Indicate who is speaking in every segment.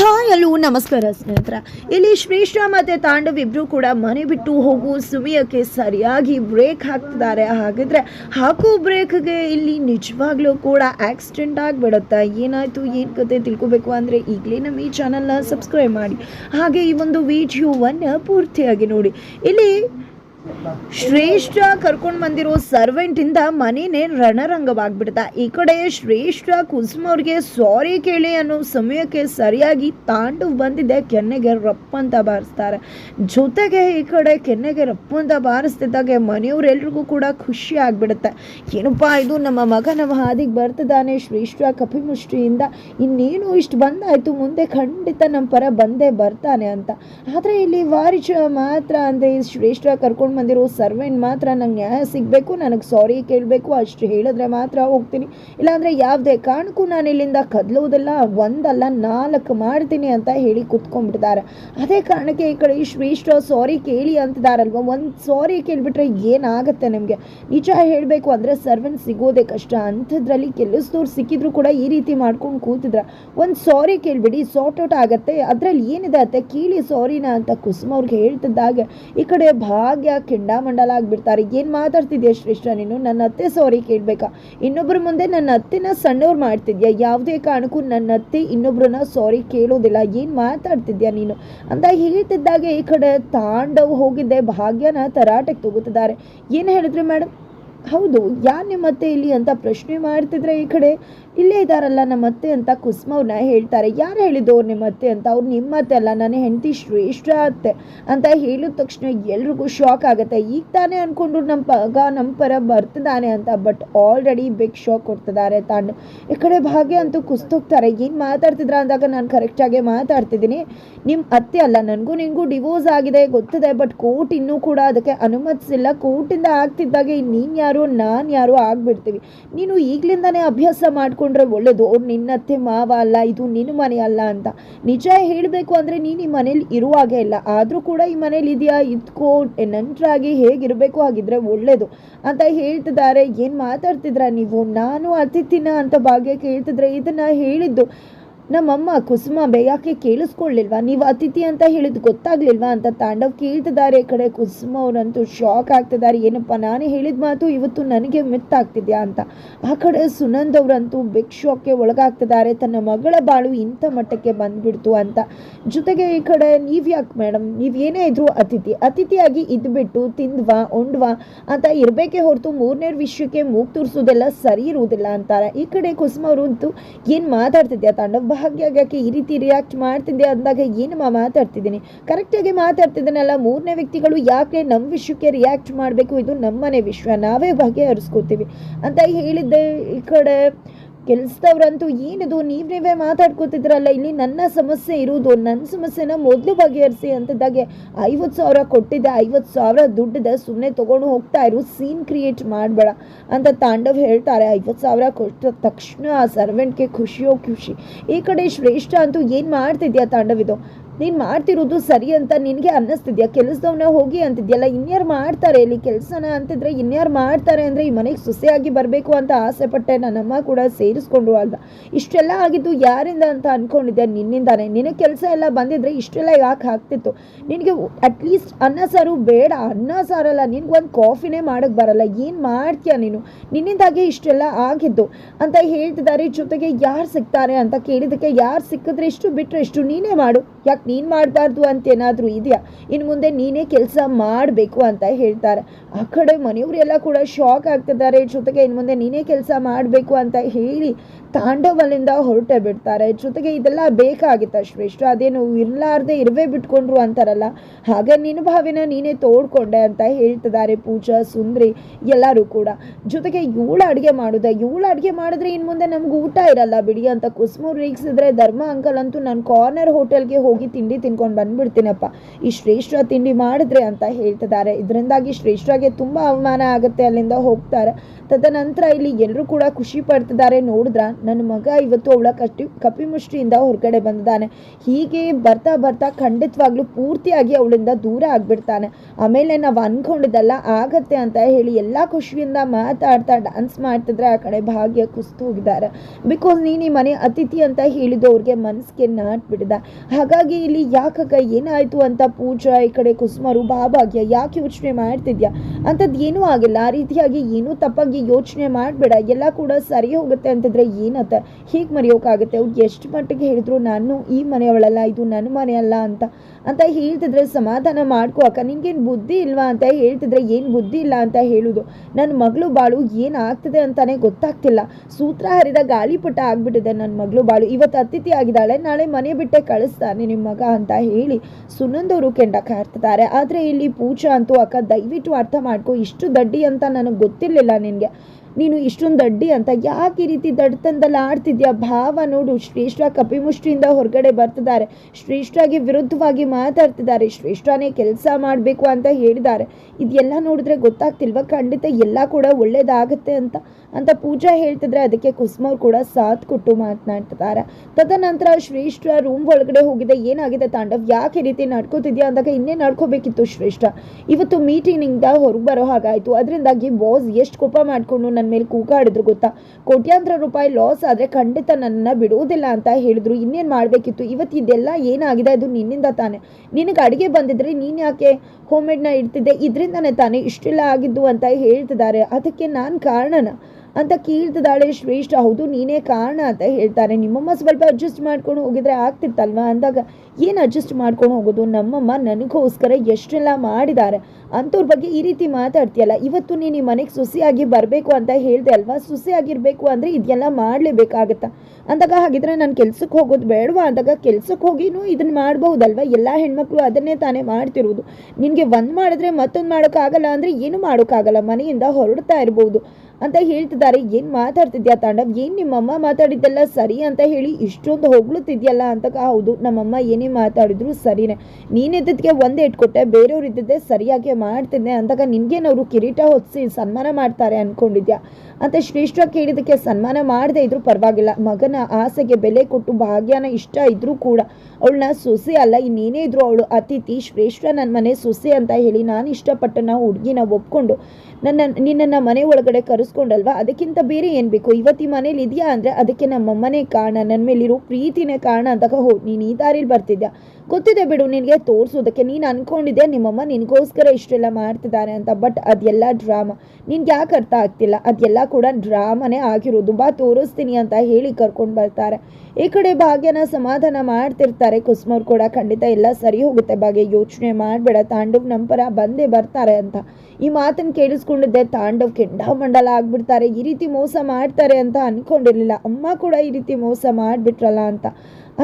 Speaker 1: Hi hello ನಮಸ್ಕಾರ ಸ್ನೇಹಿತರ. ಇಲ್ಲಿ ಶ್ರೇಷ್ಠ ಮತ್ತು ತಾಂಡವ್ ಇಬ್ಬರು ಕೂಡ ಮನೆ ಬಿಟ್ಟು ಹೋಗು ಸುವಿಯಕ್ಕೆ ಸರಿಯಾಗಿ ಬ್ರೇಕ್ ಹಾಕ್ತಿದ್ದಾರೆ. ಹಾಗಿದ್ರೆ ಹಾಕೋ ಬ್ರೇಕ್ಗೆ ಇಲ್ಲಿ ನಿಜವಾಗ್ಲೂ ಕೂಡ ಆಕ್ಸಿಡೆಂಟ್ ಆಗಿಬಿಡುತ್ತಾ. ಏನಾಯಿತು, ಏನು ಕತೆ ತಿಳ್ಕೊಬೇಕು ಅಂದರೆ ಈಗಲೇ ನಮ್ಮ ಈ ಚಾನಲ್ನ ಸಬ್ಸ್ಕ್ರೈಬ್ ಮಾಡಿ. ಹಾಗೆ ಈ ಒಂದು ವಿಡಿಯೋವನ್ನು ಪೂರ್ತಿಯಾಗಿ ನೋಡಿ. ಇಲ್ಲಿ ಶ್ರೇಷ್ಠ ಕರ್ಕೊಂಡು ಬಂದಿರೋ ಸರ್ವೆಂಟ್ ಇಂದ ಮನೇನೆ ರಣರಂಗವಾಗ್ಬಿಡ್ತಾ. ಈ ಕಡೆ ಶ್ರೇಷ್ಠ ಕುಸುಮ ಅವ್ರಿಗೆ ಸಾರಿ ಕೇಳಿ ಅನ್ನೋ ಸಮಯಕ್ಕೆ ಸರಿಯಾಗಿ ತಾಂಡು ಬಂದಿದ್ದೆ ಕೆನ್ನೆಗೆ ರಪ್ಪ ಅಂತ ಬಾರಿಸ್ತಾರೆ. ಜೊತೆಗೆ ಈ ಕಡೆ ಕೆನ್ನೆಗೆ ರಪ್ಪ ಅಂತ ಬಾರಿಸ್ತಿದ್ದಾಗೆ ಮನೆಯವರೆಲ್ರಿಗೂ ಕೂಡ ಖುಷಿ ಆಗ್ಬಿಡುತ್ತೆ. ಏನಪ್ಪಾ ಇದು ನಮ್ಮ ಮಗ ನಮ್ಮ ಹಾದಿಗೆ ಬರ್ತಿದ್ದಾನೆ ಶ್ರೇಷ್ಠ ಕಪಿಮುಷ್ಟಿಯಿಂದ. ಇನ್ನೇನು ಇಷ್ಟು ಬಂದಾಯ್ತು? ಮುಂದೆ ಖಂಡಿತ ನಮ್ಮ ಪರ ಬಂದೇ ಬರ್ತಾನೆ ಅಂತ. ಆದರೆ ಇಲ್ಲಿ ವಾರಿಚ ಮಾತ್ರ ಅಂದರೆ ಶ್ರೇಷ್ಠ ಕರ್ಕೊಂಡು ಬಂದಿರೋ ಸರ್ವೆಂಟ್ ಮಾತ್ರ ನಂಗೆ ನ್ಯಾಯ ಸಿಗಬೇಕು, ನನಗೆ ಸಾರಿ ಕೇಳಬೇಕು, ಅಷ್ಟು ಹೇಳಿದ್ರೆ ಮಾತ್ರ ಹೋಗ್ತೀನಿ. ಇಲ್ಲಾಂದರೆ ಯಾವುದೇ ಕಾರಣಕ್ಕೂ ನಾನು ಇಲ್ಲಿಂದ ಕದಲುವುದಿಲ್ಲ ಒಂದಲ್ಲ, ನಾಲ್ಕು ಮಾಡ್ತೀನಿ ಅಂತ ಹೇಳಿ ಕುತ್ಕೊಂಡ್ಬಿಡ್ತಾರೆ. ಅದೇ ಕಾರಣಕ್ಕೆ ಈ ಕಡೆ ಶ್ರೇಷ್ಠ ಸಾರಿ ಕೇಳಿ ಅಂತಿದಾರಲ್ವ? ಒಂದು ಸಾರಿ ಕೇಳಿಬಿಟ್ರೆ ಏನಾಗುತ್ತೆ ನಿಮಗೆ? ನಿಜ ಹೇಳಬೇಕು ಅಂದರೆ ಸರ್ವೆಂಟ್ ಸಿಗೋದೇ ಕಷ್ಟ. ಅಂಥದ್ರಲ್ಲಿ ಕೆಲಸದವ್ರು ಸಿಕ್ಕಿದ್ರು ಕೂಡ ಈ ರೀತಿ ಮಾಡ್ಕೊಂಡು ಕೂತಿದ್ರ. ಒಂದು ಸಾರಿ ಕೇಳಿಬಿಡಿ, ಸಾರ್ಟ್ ಔಟ್ ಆಗುತ್ತೆ. ಅದರಲ್ಲಿ ಏನಿದೆ ಅಂತ ಕೇಳಿ ಸಾರಿನ ಅಂತ ಕುಸುಮ ಅವ್ರಿಗೆ ಹೇಳ್ತಿದ್ದಾಗ ಈ ಕಡೆ ಭಾಗ್ಯ ಕೆಂಡಾಮಂಡಲ ಆಗಿಬಿಡ್ತಾರೆ. ಏನು ಮಾತಾಡ್ತಿದ್ಯಾ ಶ್ರೇಷ್ಠ ನೀನು? ನನ್ನ ಅತ್ತೆ ಸಾರಿ ಕೇಳಬೇಕಾ? ಇನ್ನೊಬ್ಬರ ಮುಂದೆ ನನ್ನ ಅತ್ತೆನ ಸಣ್ಣವ್ರು ಮಾಡ್ತಿದ್ಯಾ? ಯಾವುದೇ ಕಾರಣಕ್ಕೂ ನನ್ನ ಅತ್ತೆ ಇನ್ನೊಬ್ರನ್ನ ಸಾರಿ ಕೇಳೋದಿಲ್ಲ. ಏನು ಮಾತಾಡ್ತಿದ್ಯಾ ನೀನು? ಅಂತ ಹೇಳ್ತಿದ್ದಾಗ ಈ ಕಡೆ ತಾಂಡವ್ ಹೋಗಿದ್ದೆ ಭಾಗ್ಯನ ತರಾಟೆಗೆ ತಗೋತಿದ್ದಾರೆ ಏನು ಹೇಳಿದ್ರಿ ಮೇಡಮ್ ಹೌದು ಯಾರು ನಿಮ್ಮ ಅತ್ತೆ ಇಲ್ಲಿ ಅಂತ ಪ್ರಶ್ನೆ ಮಾಡ್ತಿದ್ರೆ ಈ ಕಡೆ, ಇಲ್ಲೇ ಇದ್ದಾರಲ್ಲ ನಮ್ಮ ಅತ್ತೆ ಅಂತ ಕುಸುಮವ್ರನ್ನ ಹೇಳ್ತಾರೆ. ಯಾರು ಹೇಳಿದ್ದು ಅವ್ರು ನಿಮ್ಮ ಅತ್ತೆ ಅಂತ? ಅವ್ರು ನಿಮ್ಮ ಅತ್ತೆ ಅಲ್ಲ, ನನ್ನ ಹೆಂಡತಿ ಶ್ರೇಷ್ಠ ಅತ್ತೆ ಅಂತ ಹೇಳಿದ ತಕ್ಷಣ ಎಲ್ರಿಗೂ ಶಾಕ್ ಆಗುತ್ತೆ. ಈಗ ತಾನೇ ಅಂದ್ಕೊಂಡ್ರು ನಮ್ಮ ಪಗ ನಮ್ಮ ಪರ ಬರ್ತಿದ್ದಾನೆ ಅಂತ ಬಟ್ ಆಲ್ರೆಡಿ ಬಿಗ್ ಶಾಕ್ ಕೊಡ್ತಿದ್ದಾರೆ ತಾಂಡು. ಈ ಕಡೆ ಭಾಗ್ಯ ಅಂತೂ ಕುಸ್ತೋಗ್ತಾರೆ. ಏನು ಮಾತಾಡ್ತಿದ್ರ ಅಂದಾಗ ನಾನು ಕರೆಕ್ಟಾಗಿ ಮಾತಾಡ್ತಿದ್ದೀನಿ. ನಿಮ್ಮ ಅತ್ತೆ ಅಲ್ಲ, ನನಗೂ ನಿನಗೂ ಡಿವೋರ್ಸ್ ಆಗಿದೆ, ಗೊತ್ತಿದೆ ಬಟ್ ಕೋರ್ಟ್ ಇನ್ನೂ ಕೂಡ ಅದಕ್ಕೆ ಅನುಮತಿಸಿಲ್ಲ. ಕೋರ್ಟಿಂದ ಆಗ್ತಿದ್ದಾಗೆ ನೀನು ಯಾರು? ನಾನು ಯಾರು ಆಗ್ಬಿಡ್ತೀವಿ. ನೀನು ಈಗಲಿಂದಾನೇ ಅಭ್ಯಾಸ ಮಾಡಿಕೊಂಡ್ರೆ ಒಳ್ಳೇದು. ಅವ್ರು ನಿನ್ನತ್ತೆ ಮಾವ ಅಲ್ಲ, ಇದು ನಿನ್ನ ಮನೆ ಅಲ್ಲ ಅಂತ. ನಿಜ ಹೇಳಬೇಕು ಅಂದರೆ ನೀನು ಈ ಮನೇಲಿ ಇರುವಾಗೆ ಇಲ್ಲ. ಆದರೂ ಕೂಡ ಈ ಮನೇಲಿ ಇದೆಯಾ, ಇದ್ಕೋ, ನಂಟರಾಗಿ ಹೇಗಿರಬೇಕು ಹಾಗಿದ್ರೆ ಒಳ್ಳೇದು. ಅಂತ ಹೇಳ್ತಿದ್ದಾರೆ. ಏನು ಮಾತಾಡ್ತಿದ್ರ ನೀವು? ನಾನು ಅತಿಥಿನ ಅಂತ ಭಾಗ್ಯ ಕೇಳ್ತಿದ್ರೆ ಇದನ್ನು ಹೇಳಿದ್ದು. ನಮ್ಮಮ್ಮ ಕುಸುಮ ಬೇಯಾಕೆ ಕೇಳಿಸ್ಕೊಳ್ಳಿಲ್ವಾ? ನೀವು ಅತಿಥಿ ಅಂತ ಹೇಳಿದ್ದು ಗೊತ್ತಾಗ್ಲಿಲ್ವಾ ಅಂತ ತಾಂಡವ್ ಕೇಳ್ತಿದ್ದಾರೆ ಕಡೆ. ಕುಸುಮ ಅವರಂತೂ ಶಾಕ್ ಆಗ್ತಿದ್ದಾರೆ. ಏನಪ್ಪ, ನಾನು ಹೇಳಿದ ಮಾತು ಇವತ್ತು ನನಗೆ ಮಿತ್ತಾಗ್ತಿದ್ಯಾ ಅಂತ. ಆ ಕಡೆ ಸುನಂದ್ ಅವರಂತೂ ಬಿಗ್ ಶಾಕ್ಗೆ ಒಳಗಾಗ್ತಿದ್ದಾರೆ. ತನ್ನ ಮಗಳ ಬಾಳು ಇಂಥ ಮಟ್ಟಕ್ಕೆ ಬಂದ್ಬಿಡ್ತು ಅಂತ. ಜೊತೆಗೆ ಈ ಕಡೆ ನೀವು ಯಾಕೆ ಮೇಡಮ್ ನೀವು ಏನೇ ಇದ್ರು ಅತಿಥಿ. ಅತಿಥಿಯಾಗಿ ಇದ್ಬಿಟ್ಟು ತಿಂದ್ವಾ, ಉಂಡ್ವಾ ಅಂತ ಇರಬೇಕೇ ಹೊರತು ಮೂರನೇ ವಿಷಯಕ್ಕೆ ಮೂಗ್ ತೋರಿಸೋದೆಲ್ಲ ಸರಿ ಇರುವುದಿಲ್ಲ ಅಂತಾರೆ. ಈ ಕಡೆ ಕುಸುಮ ಅವರಂತೂ ಏನು ಮಾತಾಡ್ತಿದ್ಯಾ ತಾಂಡವ್? ಭಾಗ್ಯಕ್ಕೆ ಈ ರೀತಿ ರಿಯಾಕ್ಟ್ ಮಾಡ್ತಿದ್ದೆ ಅಂದಾಗ ಏನಮ್ಮ ಮಾತಾಡ್ತಿದ್ದೀನಿ. ಕರೆಕ್ಟಾಗಿ ಮಾತಾಡ್ತಿದ್ದೀನಲ್ಲ, ಮೂರನೇ ವ್ಯಕ್ತಿಗಳು ಯಾಕೆ ನಮ್ಮ ವಿಷಯಕ್ಕೆ ರಿಯಾಕ್ಟ್ ಮಾಡಬೇಕು? ಇದು ನಮ್ಮನೆ ವಿಷಯ. ನಾವೇ ಬಗೆಹರಿಸ್ಕೋತೀವಿ. ಅಂತ ಹೇಳಿದ್ದೆ ಈ ಕಡೆ ಕೆಲಸದವ್ರಂತೂ ಏನಿದು? ನೀವ್ ನೀವೇ ಮಾತಾಡ್ಕೋತಿದ್ರಲ್ಲ, ಇಲ್ಲಿ ನನ್ನ ಸಮಸ್ಯೆ ಇರುವುದು ನನ್ನ ಸಮಸ್ಯೆನ ಮೊದಲು ಬಗೆಹರಿಸಿ ಅಂತಿದ್ದಾಗೆ ಐವತ್ತು ಸಾವಿರ ಕೊಟ್ಟಿದ್ದೆ, ಐವತ್ತು ಸಾವಿರ ದುಡ್ಡಿದೆ ಸುಮ್ಮನೆ ತಗೊಂಡು ಹೋಗ್ತಾ ಇರು ಸೀನ್ ಕ್ರಿಯೇಟ್ ಮಾಡಬೇಡ ಅಂತ ತಾಂಡವ್ ಹೇಳ್ತಾರೆ. ಐವತ್ತು ಸಾವಿರ ಕೊಟ್ಟ ತಕ್ಷಣ ಆ ಸರ್ವೆಂಟ್ಗೆ ಖುಷಿಯೋ ಖುಷಿ. ಈ ಕಡೆ ಶ್ರೇಷ್ಠ ಅಂತೂ ಏನು ಮಾಡ್ತಿದ್ಯಾ ತಾಂಡವ್ ಇದು? ನೀನು ಮಾಡ್ತಿರೋದು ಸರಿ ಅಂತ ನಿನಗೆ ಅನ್ನಿಸ್ತಿದ್ಯಾ? ಕೆಲಸದವನ್ನ ಹೋಗಿ ಅಂತಿದ್ಯಲ್ಲ, ಇನ್ಯಾರು ಮಾಡ್ತಾರೆ ಇಲ್ಲಿ ಕೆಲಸನ ಅಂತಿದ್ರೆ ಇನ್ಯಾರು ಮಾಡ್ತಾರೆ ಅಂದರೆ ಈ ಮನೆಗೆ ಸೊಸೆಯಾಗಿ ಬರಬೇಕು ಅಂತ ಆಸೆ ಪಟ್ಟೆ ನನ್ನಮ್ಮ ಕೂಡ ಸೇರಿಸ್ಕೊಂಡ್ರು ಅಲ್ವಾ? ಇಷ್ಟೆಲ್ಲ ಆಗಿದ್ದು ಯಾರಿಂದ ಅಂತ ಅಂದ್ಕೊಂಡಿದ್ದೆ ನಿನ್ನಿಂದಾನೆ? ನಿನಗೆ ಕೆಲಸ ಎಲ್ಲ ಬಂದಿದ್ರೆ ಇಷ್ಟೆಲ್ಲ ಯಾಕೆ ಆಗ್ತಿತ್ತು? ನಿನಗೆ ಅಟ್ಲೀಸ್ಟ್ ಅನ್ನ ಸಾರು ಬೇಡ, ಅನ್ನ ಸಾರಲ್ಲ, ನಿನ್ಗೆ ಒಂದು ಕಾಫಿನೇ ಮಾಡೋಕ್ಕೆ ಬರಲ್ಲ, ಏನು ಮಾಡ್ತೀಯ ನೀನು? ನಿನ್ನಿಂದಾಗೆ ಇಷ್ಟೆಲ್ಲ ಆಗಿದ್ದು ಅಂತ ಹೇಳ್ತಿದ್ದಾರೆ, ಜೊತೆಗೆ ಯಾರು ಸಿಗ್ತಾರೆ ಅಂತ ಕೇಳಿದಕ್ಕೆ ಯಾರು ಸಿಕ್ಕಿದ್ರೆ ಇಷ್ಟು ಬಿಟ್ಟರೆ ಇಷ್ಟು ನೀನೇ ಮಾಡು. ಯಾಕೆ ನೀನು ಮಾಡಬಾರ್ದು ಅಂತ ಏನಾದರೂ ಇದೆಯಾ? ಇನ್ನು ಮುಂದೆ ನೀನೇ ಕೆಲಸ ಮಾಡಬೇಕು ಅಂತ ಹೇಳ್ತಾರೆ. ಆ ಕಡೆ ಮನೆಯವರೆಲ್ಲ ಕೂಡ ಶಾಕ್ ಆಗ್ತಿದ್ದಾರೆ. ಜೊತೆಗೆ ಇನ್ನು ಮುಂದೆ ನೀನೇ ಕೆಲಸ ಮಾಡಬೇಕು ಅಂತ ಹೇಳಿ ತಾಂಡವಲ್ಲಿಂದ ಹೊರಟೆ ಬಿಡ್ತಾರೆ. ಜೊತೆಗೆ ಇದೆಲ್ಲ ಬೇಕಾಗಿತ್ತ ಶ್ರೇಷ್ಠ? ಅದೇನು ಇರಲಾರ್ದೆ ಇರುವೆ ಬಿಟ್ಕೊಂಡ್ರು ಅಂತಾರಲ್ಲ? ಹಾಗೆ ನಿನ್ನ ಭಾವಿನ ನೀನೇ ತೋಡ್ಕೊಂಡೆ ಅಂತ ಹೇಳ್ತಿದ್ದಾರೆ ಪೂಜಾ, ಸುಂದ್ರಿ ಎಲ್ಲರೂ ಕೂಡ. ಜೊತೆಗೆ ಇವಳು ಅಡುಗೆ ಮಾಡೋದ? ಇವಳು ಅಡುಗೆ ಮಾಡಿದ್ರೆ ಇನ್ನು ಮುಂದೆ ನಮ್ಗೆ ಊಟ ಇರಲ್ಲ ಬಿಡಿ ಅಂತ ಕುಸ್ಮೂರು ರೇಗಿಸಿದ್ರೆ ಧರ್ಮ ಅಂಕಲ್ ಅಂತೂ ನಾನು ಕಾರ್ನರ್ ಹೋಟೆಲ್ಗೆ ಹೋಗಿ ತಿಂಡಿ ತಿನ್ಕೊಂಡು ಬಂದ್ಬಿಡ್ತೀನಪ್ಪ. ಈ ಶ್ರೇಷ್ಠ ತಿಂಡಿ ಮಾಡಿದ್ರೆ ಅಂತ ಹೇಳ್ತಿದ್ದಾರೆ. ಇದರಿಂದಾಗಿ ಶ್ರೇಷ್ಠಗೆ ತುಂಬ ಅವಮಾನ ಆಗುತ್ತೆ ಅಲ್ಲಿಂದ ಹೋಗ್ತಾರೆ. ತದನಂತರ ಇಲ್ಲಿ ಎಲ್ಲರೂ ಕೂಡ ಖುಷಿ ಪಡ್ತಿದ್ದಾರೆ. ನೋಡಿದ್ರ, ನನ್ನ ಮಗ ಇವತ್ತು ಅವಳ ಕಟ್ಟಿ ಕಪಿಮುಷ್ಟಿಯಿಂದ ಹೊರಗಡೆ ಬಂದಿದ್ದಾನೆ. ಹೀಗೆ ಬರ್ತಾ ಬರ್ತಾ ಖಂಡಿತವಾಗ್ಲೂ ಪೂರ್ತಿಯಾಗಿ ಅವಳಿಂದ ದೂರ ಆಗ್ಬಿಡ್ತಾನೆ. ಆಮೇಲೆ ನಾವು ಅನ್ಕೊಂಡಿದ್ದಲ್ಲ, ಆಗತ್ತೆ ಅಂತ ಹೇಳಿ ಎಲ್ಲ ಖುಷಿಯಿಂದ ಮಾತಾಡ್ತಾ ಡ್ಯಾನ್ಸ್ ಮಾಡ್ತಿದ್ರೆ ಆ ಕಡೆ ಭಾಗ್ಯ ಕುಸ್ತು ಹೋಗಿದ್ದಾರೆ. ಬಿಕಾಸ್ ನೀನು ಮನೆ ಅತಿಥಿ ಅಂತ ಹೇಳಿದ್ದು ಅವ್ರಿಗೆ ಮನಸ್ಸಿಗೆ ನಾಟ್ಬಿಟ್ಟಿದೆ ಹಾಗಾಗಿ ಇಲ್ಲಿ ಯಾಕಕ್ಕ ಏನಾಯ್ತು ಅಂತ ಪೂಜಾ ಈ ಕಡೆ ಕುಸುಮರು ಬಾಬಾಗ್ಯ ಯಾಕೆ ಯೋಚನೆ ಮಾಡ್ತಿದ್ಯಾ? ಅಂಥದ್ದು ಏನೂ ಆಗಿಲ್ಲ. ಆ ರೀತಿಯಾಗಿ ಏನೂ ತಪ್ಪಾಗಿ ಯೋಚನೆ ಮಾಡಬೇಡ. ಎಲ್ಲ ಕೂಡ ಸರಿ ಹೋಗುತ್ತೆ ಅಂತಂದರೆ ಏನತ್ತ ಹೀಗೆ ಮರೆಯೋಕ್ಕಾಗುತ್ತೆ ಅವ್ರು ಎಷ್ಟು ಮಟ್ಟಿಗೆ ಹೇಳಿದ್ರು ನಾನು ಈ ಮನೆಯವಳಲ್ಲ, ಇದು ನನ್ನ ಮನೆ ಅಲ್ಲ ಅಂತ. ಅಂತ ಹೇಳ್ತಿದ್ರೆ ಸಮಾಧಾನ ಮಾಡ್ಕೋ ಅಕ್ಕ. ನಿನ್ಗೇನು ಬುದ್ಧಿ ಇಲ್ವಾ ಅಂತ ಹೇಳ್ತಿದ್ರೆ ಏನು ಬುದ್ಧಿ ಇಲ್ಲ ಅಂತ ಹೇಳೋದು. ನನ್ನ ಮಗಳು ಬಾಳು ಏನಾಗ್ತದೆ ಅಂತಾನೆ ಗೊತ್ತಾಗ್ತಿಲ್ಲ. ಸೂತ್ರ ಹರಿದ ಗಾಳಿಪಟ ಆಗ್ಬಿಟ್ಟಿದೆ ನನ್ನ ಮಗಳು ಬಾಳು. ಇವತ್ತು ಅತಿಥಿ ಆಗಿದ್ದಾಳೆ. ನಾಳೆ ಮನೆ ಬಿಟ್ಟೆ ಕಳಿಸ್ತಾನೆ. ನಿಮ್ಮ ಮಗ ಅಂತ ಹೇಳಿ ಸುನಂದವರು ಕೆಂಡ ಕಾರ್ತಿದ್ದಾರೆ ಆದರೆ ಇಲ್ಲಿ ಪೂಜಾ ಅಂತೂ ಅಕ್ಕ ದಯವಿಟ್ಟು ಅರ್ಥ ಮಾಡ್ಕೊ, ಇಷ್ಟು ದಡ್ಡಿ ಅಂತ ನನಗೆ ಗೊತ್ತಿರಲಿಲ್ಲ ನಿನಗೆ. ನೀನು ಇಷ್ಟೊಂದು ದಡ್ಡಿ ಅಂತ ಯಾಕೆ ಈ ರೀತಿ ದಡ್ತನದಲ್ಲಿ ಆಡ್ತಿದ್ಯಾ? ಭಾವ ನೋಡು, ಶ್ರೇಷ್ಠ ಕಪಿಮುಷ್ಟಿಯಿಂದ ಹೊರಗಡೆ ಬರ್ತಿದ್ದಾರೆ. ಶ್ರೇಷ್ಠಗೆ ವಿರುದ್ಧವಾಗಿ ಮಾತಾಡ್ತಿದ್ದಾರೆ. ಶ್ರೇಷ್ಠನೇ ಕೆಲಸ ಮಾಡಬೇಕು ಅಂತ ಹೇಳಿದ್ದಾರೆ. ಇದೆಲ್ಲ ನೋಡಿದ್ರೆ ಗೊತ್ತಾಗ್ತಿಲ್ವಾ? ಖಂಡಿತ ಎಲ್ಲ ಕೂಡ ಒಳ್ಳೇದಾಗುತ್ತೆ ಅಂತ ಅಂತ ಪೂಜಾ ಹೇಳ್ತಿದ್ರೆ ಅದಕ್ಕೆ ಕುಸುಮವ್ರು ಕೂಡ ಸಾಥ್ ಕೊಟ್ಟು ಮಾತನಾಡ್ತಿದ್ದಾರೆ. ತದನಂತರ ಶ್ರೇಷ್ಠ ರೂಮ್ ಒಳಗಡೆ ಹೋಗಿದೆ. ಏನಾಗಿದೆ ತಾಂಡವ್? ಯಾಕೆ ಈ ರೀತಿ ನಡ್ಕೋತಿದ್ಯಾ ಅಂದಾಗ ಇನ್ನೇ ನಡ್ಕೋಬೇಕಿತ್ತು ಶ್ರೇಷ್ಠ. ಇವತ್ತು ಮೀಟಿಂಗಿಂದ ಹೊರಗೆ ಬರೋ ಹಾಗಾಯಿತು. ಅದರಿಂದಾಗಿ ಬಾಸ್ ಎಷ್ಟು ಕೋಪ ಮಾಡಿಕೊಂಡು ನನ್ನ ಮೇಲೆ ಕೂಗಾಡಿದ್ರು ಗೊತ್ತಾ? ಕೋಟ್ಯಾಂತರ ರೂಪಾಯಿ ಲಾಸ್ ಆದರೆ ಖಂಡಿತ ನನ್ನನ್ನು ಬಿಡುವುದಿಲ್ಲ ಅಂತ ಹೇಳಿದ್ರು. ಇನ್ನೇನು ಮಾಡಬೇಕಿತ್ತು? ಇವತ್ತು ಇದೆಲ್ಲ ಏನಾಗಿದೆ? ಅದು ನಿನ್ನಿಂದ ತಾನೆ. ನಿನಗೆ ಅಡುಗೆ ಬಂದಿದ್ರೆ ನೀನು ಯಾಕೆ ಹೋಮ್ ಮೇಡ್ನ ಇಡ್ತಿದ್ದೆ? ಇದರಿಂದನೇ ತಾನೇ ಇಷ್ಟೆಲ್ಲ ಆಗಿದ್ದು ಅಂತ ಹೇಳ್ತಿದ್ದಾರೆ. ಅದಕ್ಕೆ ನಾನು ಕಾರಣನ? ಅಂತ ಕೀಳ್ತಿದ್ದಾಳೆ ಶ್ರೇಷ್ಠ, ಹೌದು, ನೀನೇ ಕಾರಣ ಅಂತ ಹೇಳ್ತಾರೆ. ನಿಮ್ಮಮ್ಮ ಸ್ವಲ್ಪ ಅಡ್ಜಸ್ಟ್ ಮಾಡ್ಕೊಂಡು ಹೋಗಿದ್ರೆ ಆಗ್ತಿತ್ತಲ್ವಾ? ಅಂದಾಗ, ಏನು ಅಡ್ಜಸ್ಟ್ ಮಾಡ್ಕೊಂಡು ಹೋಗೋದು? ನಮ್ಮಮ್ಮ ನನಗೋಸ್ಕರ ಎಷ್ಟೆಲ್ಲ ಮಾಡಿದ್ದಾರೆ? ಅಂಥವ್ರ ಬಗ್ಗೆ ಈ ರೀತಿ ಮಾತಾಡ್ತೀಯಲ್ಲ, ಇವತ್ತು ನೀನು ಈ ಮನೆಗೆ ಸುಸಿಯಾಗಿ ಬರಬೇಕು ಅಂತ ಹೇಳಿದೆ ಅಲ್ವಾ? ಸುಸಿಯಾಗಿರಬೇಕು ಅಂದರೆ ಇದೆಲ್ಲ ಮಾಡಲೇಬೇಕಾಗತ್ತಾ? ಅಂದಾಗ, ಹಾಗಿದ್ರೆ ನಾನು ಕೆಲ್ಸಕ್ಕೆ ಹೋಗೋದು ಬೇಡವಾ? ಅಂದಾಗ ಕೆಲ್ಸಕ್ಕೆ ಹೋಗಿನೂ ಇದನ್ನ ಮಾಡ್ಬೋದಲ್ವಾ ಎಲ್ಲ ಹೆಣ್ಮಕ್ಳು ಅದನ್ನೇ ತಾನೇ ಮಾಡ್ತಿರೋದು. ನಿನಗೆ ಒಂದು ಮಾಡಿದ್ರೆ ಮತ್ತೊಂದು ಮಾಡೋಕ್ಕಾಗಲ್ಲ ಅಂದರೆ ಏನು ಮಾಡೋಕ್ಕಾಗಲ್ಲ? ಮನೆಯಿಂದ ಹೊರಡ್ತಾ ಇರ್ಬೋದು. ಅಂತ ಹೇಳ್ತಿದ್ದಾರೆ. ಏನು ಮಾತಾಡ್ತಿದ್ಯಾ ತಾಂಡವ್? ಏನು ನಿಮ್ಮಮ್ಮ ಮಾತಾಡಿದ್ದೆಲ್ಲ ಸರಿ ಅಂತ ಹೇಳಿ ಇಷ್ಟೊಂದು ಹೊಗಳುತ್ತಿದ್ಯಲ್ಲ ಅಂತ ಹೌದು, ನಮ್ಮಮ್ಮ ಏನೇ ಮಾತಾಡಿದ್ರು ಸರಿನೇ. ನೀನಿದ್ದಕ್ಕೆ ಒಂದೇ ಇಟ್ಕೊಟ್ಟೆ ಬೇರೆಯವ್ರು ಇದ್ದದ್ದೆ ಸರಿಯಾಗಿ ಮಾಡ್ತಿದ್ದೆ ಅಂದಾಗ ನಿನ್ಗೇನವರು ಕಿರೀಟ ಹೊತ್ತಿಸಿ ಸನ್ಮಾನ ಮಾಡ್ತಾರೆ ಅನ್ಕೊಂಡಿದ್ಯಾ? ಅಂತ ಶ್ರೇಷ್ಠ ಕೇಳಿದಕ್ಕೆ ಸನ್ಮಾನ ಮಾಡದೇ ಇದ್ರು ಪರವಾಗಿಲ್ಲ. ಮಗನ ಆಸೆಗೆ ಬೆಲೆ ಕೊಟ್ಟು ಭಾಗ್ಯನ ಇಷ್ಟ ಇದ್ರೂ ಕೂಡ ಅವಳನ್ನ ಸೊಸೆ ಅಲ್ಲ, ಇನ್ನೇನೇ ಇದ್ರು ಅವಳು ಅತಿಥಿ, ಶ್ರೇಷ್ಠ ನನ್ನ ಮನೆ ಸೊಸೆ ಅಂತ ಹೇಳಿ ನಾನು ಇಷ್ಟಪಟ್ಟ ನಾವು ಹುಡುಗಿನ ಒಪ್ಕೊಂಡು ನನ್ನ ನಿನ್ನನ್ನು ಮನೆ ಒಳಗಡೆ ಕರೆಸ್ಕೊಂಡಲ್ವಾ ಅದಕ್ಕಿಂತ ಬೇರೆ ಏನು ಬೇಕು? ಇವತ್ತಿ ಮನೇಲಿ ಇದೆಯಾ ಅಂದರೆ ಅದಕ್ಕೆ ನಮ್ಮಮ್ಮನೇ ಕಾರಣ ನನ್ನ ಮೇಲಿರೋ ಪ್ರೀತಿನೇ ಕಾರಣ ಅಂತ ಹೋ ನೀನು ಈ ದಾರಿಲಿ ಬರ್ತಿದ್ಯಾ? ಗೊತ್ತಿದೆ ಬಿಡು, ನಿನಗೆ ತೋರಿಸೋದಕ್ಕೆ ನೀನು ಅನ್ಕೊಂಡಿದ್ಯಾ? ನಿಮ್ಮಮ್ಮ ನಿನಗೋಸ್ಕರ ಇಷ್ಟೆಲ್ಲ ಮಾಡ್ತಿದ್ದಾರೆ ಅಂತ, ಬಟ್ ಅದೆಲ್ಲ ಡ್ರಾಮಾ. ನಿನ್ಗೆ ಯಾಕೆ ಅರ್ಥ ಆಗ್ತಿಲ್ಲ? ಅದೆಲ್ಲ ಕೂಡ ಡ್ರಾಮಾನೇ ಆಗಿರೋದು. ಬಾ ತೋರಿಸ್ತೀನಿ ಅಂತ ಹೇಳಿ ಕರ್ಕೊಂಡು ಬರ್ತಾರೆ. ಈ ಕಡೆ ಭಾಗ್ಯನ ಸಮಾಧಾನ ಮಾಡ್ತಿರ್ತಾರೆ. ಕುಸುಮವ್ರು ಕೂಡ ಖಂಡಿತ ಎಲ್ಲ ಸರಿ ಹೋಗುತ್ತೆ ಭಾಗ್ಯ. ಯೋಚನೆ ಮಾಡಬೇಡ, ತಾಂಡವ್ ನಂಪರ ಬಂದೇ ಬರ್ತಾರೆ ಅಂತ. ಈ ಮಾತನ್ನು ಕೇಳಿಸ್ಕೊಂಡಿದ್ದೆ ತಾಂಡವ್ ಕೆಂಡಾಮಂಡಲ ಆಗ್ಬಿಡ್ತಾರೆ, ಈ ರೀತಿ ಮೋಸ ಮಾಡ್ತಾರೆ ಅಂತ ಅನ್ಕೊಂಡಿರ್ಲಿಲ್ಲ. ಅಮ್ಮ ಕೂಡ ಈ ರೀತಿ ಮೋಸ ಮಾಡಿಬಿಟ್ರಲ್ಲ ಅಂತ.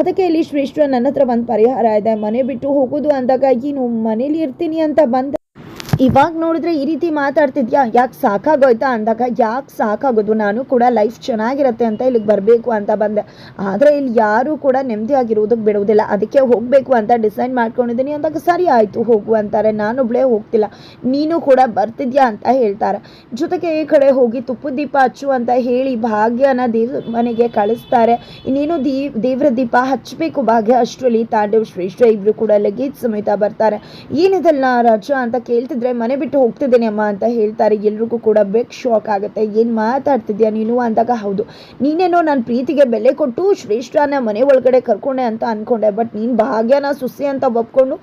Speaker 1: ಅದಕ್ಕೆ ಇಲ್ಲಿ ಶ್ರೇಷ್ಠ ನನ್ನ ಹತ್ರ ಒಂದು ಪರಿಹಾರ ಇದೆ. ಮನೆ ಬಿಟ್ಟು ಹೋಗೋದು ಅಂದಾಗ ಏನು ಮನೇಲಿ ಇರ್ತೀನಿ ಅಂತ ಬಂದ ಇವಾಗ ನೋಡಿದ್ರೆ ಈ ರೀತಿ ಮಾತಾಡ್ತಿದ್ಯಾ? ಯಾಕೆ ಸಾಕಾಗೋಯ್ತಾ ಅಂದಾಗ, ಯಾಕೆ ಸಾಕಾಗೋದು? ನಾನು ಕೂಡ ಲೈಫ್ ಚೆನ್ನಾಗಿರತ್ತೆ ಅಂತ ಇಲ್ಲಿಗೆ ಬರಬೇಕು ಅಂತ ಬಂದೆ. ಆದರೆ ಇಲ್ಲಿ ಯಾರೂ ಕೂಡ ನೆಮ್ಮದಿಯಾಗಿರುವುದಕ್ಕೆ ಬಿಡುವುದಿಲ್ಲ. ಅದಕ್ಕೆ ಹೋಗಬೇಕು ಅಂತ ಡಿಸೈಡ್ ಮಾಡ್ಕೊಂಡಿದ್ದೀನಿ ಅಂದಾಗ, ಸರಿ ಆಯಿತು, ಹೋಗು ಅಂತಾರೆ. ನಾನೊಬ್ಳೇ ಹೋಗ್ತಿಲ್ಲ. ನೀನು ಕೂಡ ಬರ್ತಿದ್ಯಾ ಅಂತ ಹೇಳ್ತಾರೆ. ಜೊತೆಗೆ ಈ ಕಡೆ ಹೋಗಿ ತುಪ್ಪು ದೀಪ ಹಚ್ಚು ಅಂತ ಹೇಳಿ ಭಾಗ್ಯನ ದೇವ್ ಮನೆಗೆ ಕಳಿಸ್ತಾರೆ. ಇನ್ನೇನು ದೀ, ದೇವ್ರ ದೀಪ ಹಚ್ಚಬೇಕು ಭಾಗ್ಯ? ಅಷ್ಟರಲ್ಲಿ ತಾಂಡವ್ ಶ್ರೇಷ್ಠ ಇಬ್ರು ಕೂಡ ಲಗೇಜ್ ಸಮೇತ ಬರ್ತಾರೆ. ಏನಿದಲ್ಲ ರಾಜ ಅಂತ ಕೇಳ್ತಿದ್ರೆ ಮನೆ ಬಿಟ್ಟು ಹೋಗ್ತಿದ್ದೇನೆ ಅಮ್ಮ ಅಂತ ಹೇಳ್ತಾರೆ. ಎಲ್ರಿಗೂ ಕೂಡ ಬೆಕ್ ಶಾಕ್ ಆಗುತ್ತೆ. ಏನು ಮಾತಾಡ್ತಿದ್ಯಾ ನೀನು ಅಂದಾಗ ಹೌದು. ನೀನೇನೋ ನನ್ನ ಪ್ರೀತಿಗೆ ಬೆಲೆ ಕೊಟ್ಟು ಶ್ರೇಷ್ಠನ ಮನೆ ಒಳಗಡೆ ಕರ್ಕೊಂಡೆ ಅಂತ ಅನ್ಕೊಂಡೆ. ಬಟ್ ನೀನು ಭಾಗ್ಯನ ಸುಸ್ಸಿ ಅಂತ ಒಪ್ಕೊಂಡು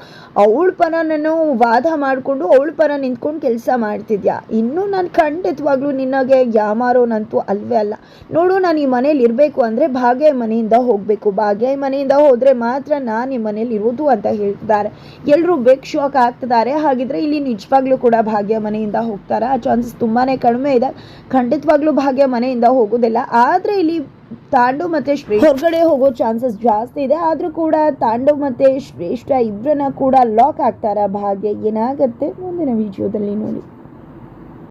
Speaker 1: ಅವಳ ಪರ ನಾನು ವಾದ ಮಾಡಿಕೊಂಡು ಅವಳ ಪರ ನಿಂತ್ಕೊಂಡು ಕೆಲಸ ಮಾಡ್ತಿದ್ಯಾ? ಇನ್ನೂ ನಾನು ಖಂಡಿತವಾಗ್ಲೂ ನಿನಗೆ ಯಾಮಾರೋನಂತೂ ಅಲ್ವೇ ಅಲ್ಲ. ನೋಡು, ನಾನು ಈ ಮನೇಲಿ ಇರಬೇಕು ಅಂದರೆ ಭಾಗ್ಯ ಮನೆಯಿಂದ ಹೋಗಬೇಕು. ಭಾಗ್ಯ ಮನೆಯಿಂದ ಹೋದರೆ ಮಾತ್ರ ನಾನು ಈ ಮನೇಲಿ ಇರೋದು ಅಂತ ಹೇಳ್ತಿದ್ದಾರೆ. ಎಲ್ಲರೂ ಬೆಕ್ ಶಾಕ್ ಆಗ್ತಿದ್ದಾರೆ. ಹಾಗಿದ್ರೆ ಇಲ್ಲಿ ನಿಜವಾಗ್ಲೂ ಕೂಡ ಭಾಗ್ಯ ಮನೆಯಿಂದ ಹೋಗ್ತಾರಾ? ಆ ಚಾನ್ಸಸ್ ತುಂಬಾ ಕಡಿಮೆ ಇದೆ. ಖಂಡಿತವಾಗ್ಲೂ ಭಾಗ್ಯ ಮನೆಯಿಂದ ಹೋಗೋದಿಲ್ಲ. ಆದರೆ ಇಲ್ಲಿ ತಾಂಡು ಮತ್ತು ಶ್ರೇಷ್ಠ ಹೊರಗಡೆ ಹೋಗೋ ಚಾನ್ಸಸ್ ಜಾಸ್ತಿ ಇದೆ. ಆದರೂ ಕೂಡ ತಾಂಡು ಮತ್ತು ಶ್ರೇಷ್ಠ ಇಬ್ಬರನ್ನ ಕೂಡ ಲಾಕ್ ಆಗ್ತಾರ ಭಾಗ್ಯ? ಏನಾಗುತ್ತೆ ಮುಂದಿನ ವಿಡಿಯೋದಲ್ಲಿ ನೋಡಿ.